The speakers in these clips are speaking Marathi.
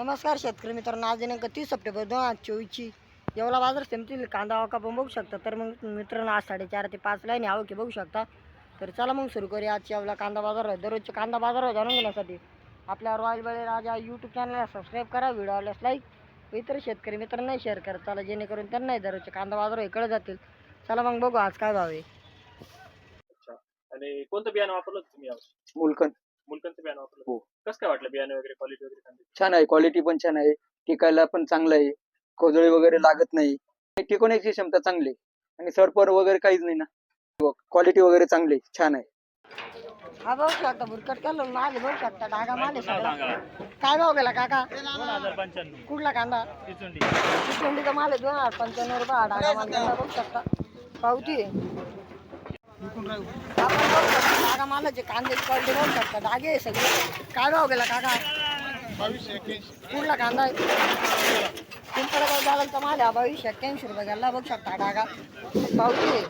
नमस्कार शेतकरी मित्रांनो आज दिनांक तीस सप्टेंबर दोन हजार चोवीसची. येवला बाजार समितीतील कांदा वाका पण बघू शकता. तर मग मित्रांनो आज साडेचार ते पाच लाईन यावं की बघू शकता. तर चला मग सुरू करूया आजची येवला कांदा बाजार. दररोजचे कांदा बाजार जाणून घेण्यासाठी आपल्या रॉयल बळे राजा यूट्यूब चॅनलला सबस्क्राईब करा व्हिडिओ आवडल्यास लाईक व इतर शेतकरी मित्रांनाही शेअर करा. चला जेणेकरून त्यांनाही दररोजचे कांदा बाजार कळत जातील. चला मग बघू आज काय भाव आहे. अच्छा. आणि कोणतं बियाणं वापरलं तुम्ही यावर्षी? मुलकनचं बियाणं वापरलं. हो. कसं काय वाटलं बियाणं वगैरे क्वालिटी वगैरे कांद्याची? छान आहे क्वालिटी पण छान आहे. टिकायला पण चांगलं आहे. खोदळी वगैरे लागत नाही. आणि टिकवण्याची क्षमता चांगली आहे. आणि सरपर वगैरे काहीच नाही ना. क्वालिटी वगैरे चांगली आहे, छान आहे. हा बघू शकता बुरकट केलं माल बघू शकता डागा सगळा. काय भाव गेला काका? कुठला कांदा? चिचुंडीचा माल आहे दोन हजार पंच्याण्णव रुपये हा डागा माल गेला बघू शकता. पावती आहे. आपण शकता डागा मालाचे कांद्याची क्वालिटी बघू शकता डागे आहे सगळे. काय भाव गेला काका? कुठला कांदा आहे? दादाचा माल आहे हा बावीसशे एक्क्याऐंशी रुपये गेला. बघू शकता डागा पावती आहे?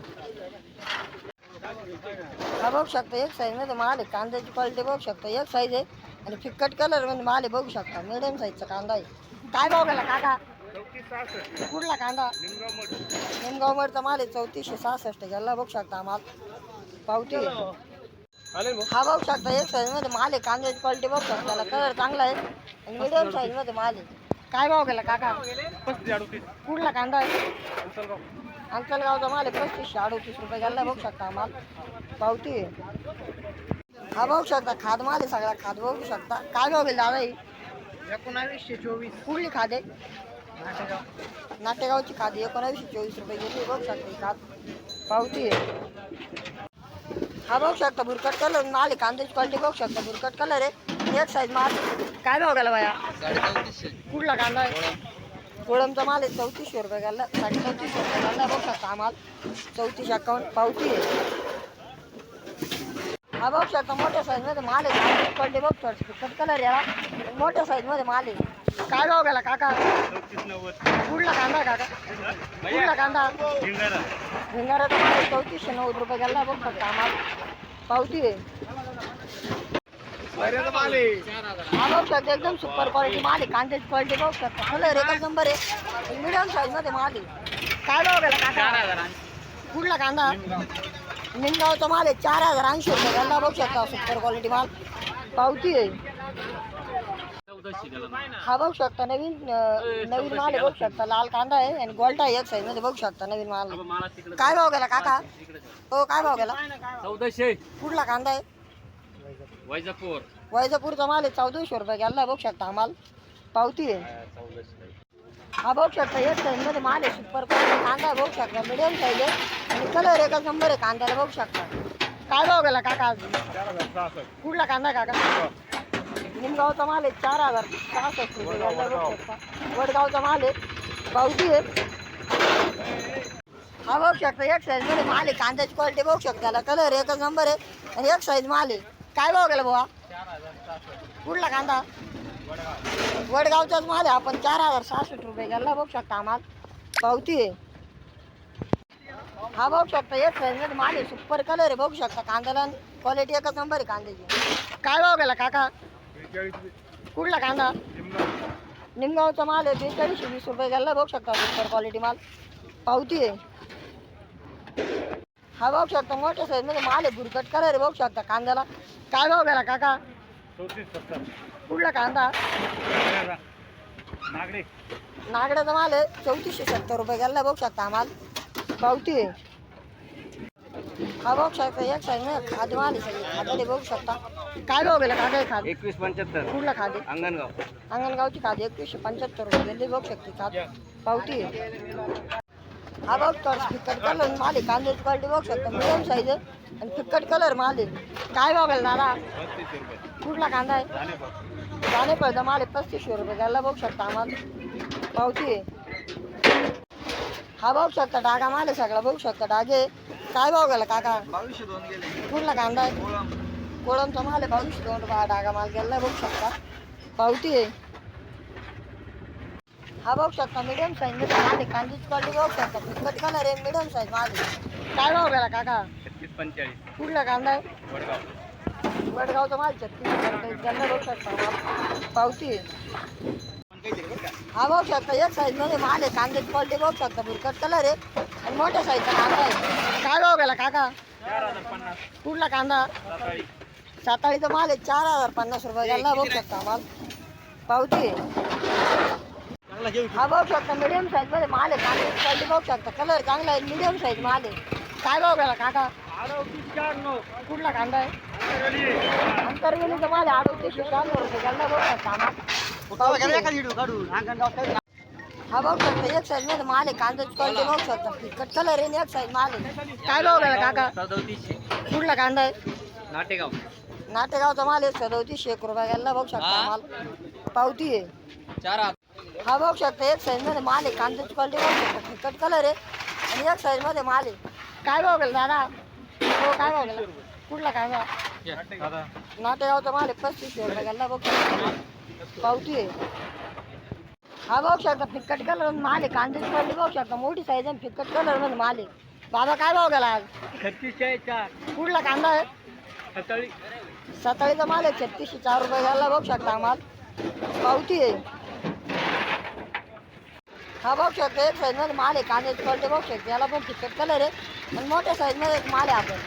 हा बघू शकता एक साईजमध्ये माल आहे. कांद्याची क्वालिटी बघू शकता. एक साईज आहे. आणि फिक्कट कलरमध्ये माल आहे बघू शकता. मिडियम साईजचा कांदा आहे. काय भाव गेला काका? कुठला कांदा? निमगाव मडचा माल आहे चौतीसशे सहासष्ट गेला. बघू शकता माल. पावती हा बघू शकता एक साईजमध्ये माल आहे कांद्याची क्वालिटी बघू शकता त्याला कलर चांगला आहे. आणि मिडियम साईजमध्ये माल आहे. काय भाव गेला काका? कुठला कांदा आहे? अंकलगावचा माल आहे पस्तीसशे अडोतीस रुपये गेला बघू शकता हा माल. पावती आहे. हा बघू शकता खाद माल आहे सगळा खाद बघू शकता. काय भाव गेला दादा ही? एकोणावीसशे चोवीस. कुठली खाद आहे? नाटेगावची खाद आहे, एकोणावीसशे चोवीस रुपये गेली बघू शकता ही खाद. पावती आहे. हा बघू शकता बुरकट कलर माल आहे कांद्याची क्वालिटी बघू शकता बुरकट कलर आहे. एक साईज माल. काय भाव गेला बाया? कुठला कांदा आहे? कोळमचा माल आहे चौतीसशे रुपये गेला. साडे चौतीसशे रुपये गेला. बघू शकता हा माल. चौतीसशे अकाउंट पावती आहे. हा बघू शकता मोठ्या साईजमध्ये माल आहे. कांद्याची क्वालिटी बघ थोडं फिकट कलर याला मोठ्या साईजमध्ये माल आहे. काय भाव गेला काका? कुठला कांदा काका? कुठला कांदा? माल आहे चौतीसशे नव्वद रुपये गेला बघ फक्त आम्हाला. पावती आहे. हा बघ शकता एकदम सुपर क्वालिटी माल आहे. कांद्याची क्वालिटी बघ शकता कलर एकच नंबर आहे. मिडियम साईजमध्ये माल आहे. काय गेला काका? कुठला कांदा? निमगावचा माल आहे. चार हजार ऐंशी रुपये गेला बघ शकता सुपर क्वालिटी माल. पावती आहे. हा बघू शकता नवीन नवीन माल आहे बघू शकता. लाल कांदा आहे आणि गोल्टा आहे एक साईजमध्ये बघू शकता नवीन माल. काय भाव गेला काका? हो काय भाव गेला? चौदाशे. कुठला कांदा आहे? वैजापूर. वैजापूरचा माल आहे चौदाशे रुपये गेला बघू शकता हा माल. पावती आहे. हा बघू शकता एक साईजमध्ये माल आहे सुपर कांदा आहे बघू शकता. मिडियम साईज आहे. आणि कलर एकच नंबर आहे कांद्याला बघू शकता. काय भाव गेला काका? कुठला कांदा आहे काका? निमगावचा माल आहे चार हजार सहासष्ट रुपये. शकता वडगावचा माल आहे. पावती आहे. हा बघू शकता एक साईजमध्ये माल आहे. कांद्याची क्वालिटी बघू शकता. कलर एकच नंबर आहे. आणि एक साईज माल आहे. काय भाव गेला बुवा? कुठला कांदा? वडगावचाच माल आहे. आपण चार हजार सहासष्ट रुपये गेला बघू शकता आम्हाला पावती आहे. हा बघू शकता एक साईजमध्ये माल आहे. सुपर कलर आहे. बघू शकता. कांद्याला क्वालिटी एकच नंबर आहे कांद्याची. काय भाव गेला काका? कुठला कांदा? निमगावचा माल आहे बेचाळीसशे वीस रुपये घ्यायला बघू शकता सुपर क्वालिटी माल. पावती आहे. हा बघू शकता मोठ्या साईजमध्ये माल आहे भुरकट करा रे बघू शकता कांद्याला. काय भाव गेला काका? कुठला कांदा? नागड्याचा माल आहे चौतीसशे सत्तर रुपये घ्यायला बघू शकता आम्हाला पावती आहे. हा बघू शकता एक साईजमध्ये खाद माल आहे सगळे खाद्याला बघू शकता. काय भाव गेला काका हे खाद? एकवीस पंच्याहत्तर. कुठला खाद? आहे अंगणगाव. अंगणगावची खादी एकवीसशे पंच्याहत्तर रुपये. गेली बघू शकते खाद. पावती. आहे हा बघ तर फिक्कट कलर माल आहे कांद्याची क्वालिटी बघू शकता. मिडियम साईज आहे आणि फिक्कट कलर माल आहे. काय भाव गेला दादा कुठला कांदा आहे? दाणे पळता माल आहे पस्तीसशे रुपये. गेला बघू शकता आम्हाला. पावती. आहे हा बघू शकता डागा माल आहे सगळा. बघू शकता डागे. काय भाव गेला काका? बावीसशे दोन गेले. कुठला कांदा आहे? कोळमचा माल आहे बावीसशे दोन रुपये डागा माल गेला बघू शकता. पावती आहे. हा बघू शकता मिडियम साईजमध्ये माल आहे. कांद्याची क्वालिटी बघू शकता. फिक्कट कलर आहे मिडियम साईज माल आहे. काय भाव गेला काका? छत्तीस पंचेचाळीस. कुठला कांदा आहे? वडगाव. वडगावचा माल छत्तीस त्यांना बघू शकता. माल पावती आहे. हा बघू शकता एक साईजमध्ये माल आहे. कांद्याची क्वालिटी बघू शकता. बुरकट कलर आहे मोठ्या साईजचा कांदा आहे. काय भाव गेला काका? कुठला कांदा? साताळीचा माल आहे चार हजार पन्नास रुपये. गेला बघू शकता माल. पावती हा बघू शकता मिडियम साईजमध्ये माल आहे कांद्याची क्वालिटी बघू शकता. कलर चांगला आहे मिडियम साईज माल आहे. काय भाव गेला काका? कुठला कांदा आहे? अंतरवेलीचा माल आहे अडोतीसशे शहाण्णव रुपये. गेला बघू शकता माल. हा बघू शकता एक साईजमध्ये माल आहे कांद्याची क्वालिटी बघू शकता फिकट कलर आहे आणि एक साईज माल. आहे काय भाव गेला काका? कुठला कांदा आहे? नाटेगाव. नाटेगावचा माल आहे सदोतीसशे एक रुपये गेला बघू शकता माल. पावती आहे. चार हा बघू शकता एक साईजमध्ये माल आहे कांद्याची क्वालिटी बघू शकता फिकट कलर आहे. आणि एक साईजमध्ये माल आहे. काय भाव गेला दादा? हो काय भाव गेला? कुठला कांदा? नाटेगावचा माल आहे पस्तीसशे रुपये गेला बघू शकता. पावती आहे. हा बघू शकता फिकट कलर माल आहे कांद्याची क्वालिटी बघू शकता मोठी साईज आहे फिकट कलरमध्ये माल आहे बाबा काय भाव गेला आज? छत्तीसशे चार कुठला कांदा आहे? सकाळी माल आहे. छत्तीसशे चार रुपये घ्यायला बघू शकता माल? पावती आहे. हा बघू शकता एक साईजमध्ये माल आहे. कांद्याची क्वालिटी बघू शकता याला पण फिकट कलर आहे. आणि मोठ्या साईजमध्ये एक माल आहे आपण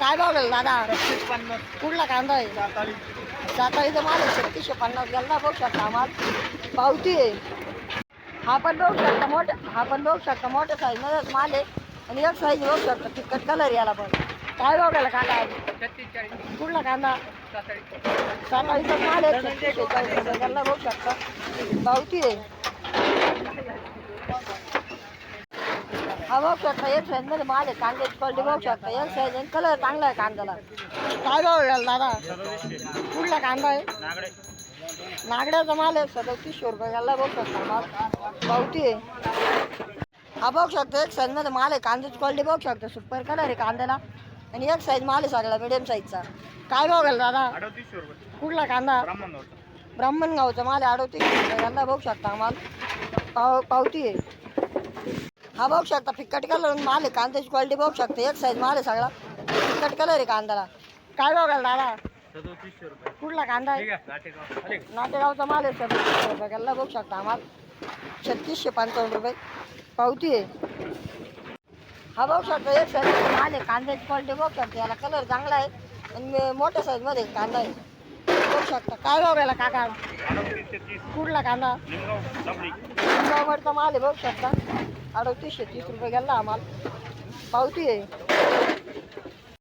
काय भाव गेला दादा? पन्नास. कुठला कांदा आहे? साताळी. साताळीचा माल आहे. छत्तीसशे पन्नास गेला बघू शकता माल? पावती आहे. हा पण बघू शकता मोठा हा पण बघू शकता मोठ्या साईज मध्येच माल आहे. आणि एक साईज बघू शकता फिकट कलर याला पण. काय बघायला कांदा आहे कुठला कांदा? साताळी सकाळीचा माल आहे. छत्तीसशे बघू शकता. पावती आहे. हा बघू शकता एक साईजमध्ये माल आहे. कांद्याची क्वालिटी बघू शकता. एक साईज आणि कलर चांगला आहे कांद्याला. काय भाव दादा? कुठला कांदा आहे? नागड्याचा माल आहे सदतीसशे रुपये. घ्यायला बघू शकता माल. पावती आहे. हा बघू शकता एक साईजमध्ये माल आहे. कांद्याची क्वालिटी बघू शकता. सुपर कलर आहे कांद्याला. आणि एक साईज माल आहे सगळा मिडियम साईजचा काय भाव घ्याल दादा? कुठला कांदा? ब्राह्मणगावचा. माल आहे अडोतीस रुपये. बघू शकता माल. पाव पावती आहे. हा बघू शकता फिक्कट कलर माल आहे. कांद्याची क्वालिटी बघू शकता. एक साईज माल आहे सगळा. फिक्कट कलर आहे कांद्याला. काय बघाल दादा? सदोतीसशे रुपये कुठला कांदा आहे? नाटेगाव. अरे. नाटेगावचा माल आहे सदतीसशे रुपये गेला बघू शकता माल छत्तीसशे पंचावन्न रुपये. पावती आहे. हा बघू शकता एक साईज माल आहे. कांद्याची क्वालिटी बघू शकता. याला कलर चांगला आहे. आणि मोठ्या साईजमध्ये कांदा आहे. बघू शकता. काय भाव गेला काका? कुठला कांदा? निमगाव लबडी गाववरचा माल आहे बघू शकता. अडतीसशे तीस रुपये गेला हा माल पावती आहे.